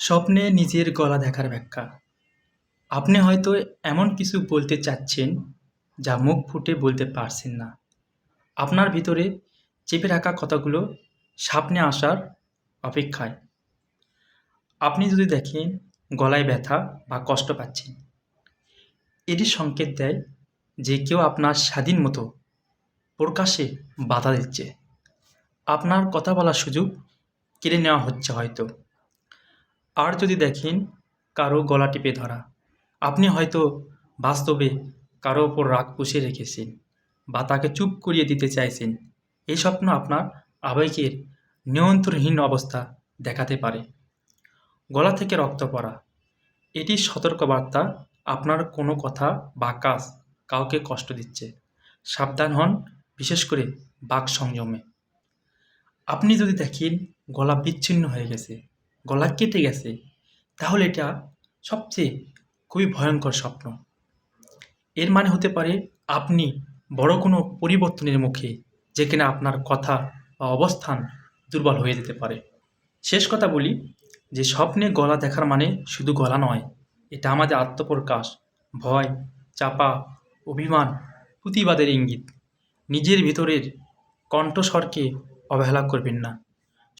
স্বপ্নে নিজের গলা দেখার ব্যাখ্যা। আপনি হয়তো এমন কিছু বলতে চাচ্ছেন যা মুখ ফুটে বলতে পারছেন না। আপনার ভিতরে চেপে রাখা কথাগুলো সামনে আসার অপেক্ষায়। আপনি যদি দেখেন গলায় ব্যথা বা কষ্ট পাচ্ছেন, এটি সংকেত দেয় যে কেউ আপনার স্বাধীন মতো প্রকাশে বাধা দিচ্ছে। আপনার কথা বলার সুযোগ কেড়ে নেওয়া হচ্ছে হয়তো। আর যদি দেখেন কারও গলা টিপে ধরা, আপনি হয়তো বাস্তবে কারও ওপর রাগ পুষে রেখেছেন বা তাকে চুপ করিয়ে দিতে চাইছেন। এই স্বপ্ন আপনার আবেগের নিয়ন্ত্রণহীন অবস্থা দেখাতে পারে। গলা থেকে রক্ত পড়া, এটি সতর্কবার্তা আপনার কোনো কথা বা কাজ কাউকে কষ্ট দিচ্ছে। সাবধান হন, বিশেষ করে বাক সংযমে। আপনি যদি দেখেন গলা বিচ্ছিন্ন হয়ে গেছে গলা কেটে গেছে, তাহলে এটা সবচেয়ে খুবই ভয়ঙ্কর স্বপ্ন। এর মানে হতে পারে আপনি বড় কোনো পরিবর্তনের মুখে যে যেখানে আপনার কথা বা অবস্থান দুর্বল হয়ে যেতে পারে। শেষ কথা বলি যে স্বপ্নে গলা দেখার মানে শুধু গলা নয়, এটা আমাদের আত্মপ্রকাশ, ভয়, চাপা, অভিমান, প্রতিবাদের ইঙ্গিত। নিজের ভিতরের কণ্ঠস্বরকে অবহেলা করবেন না।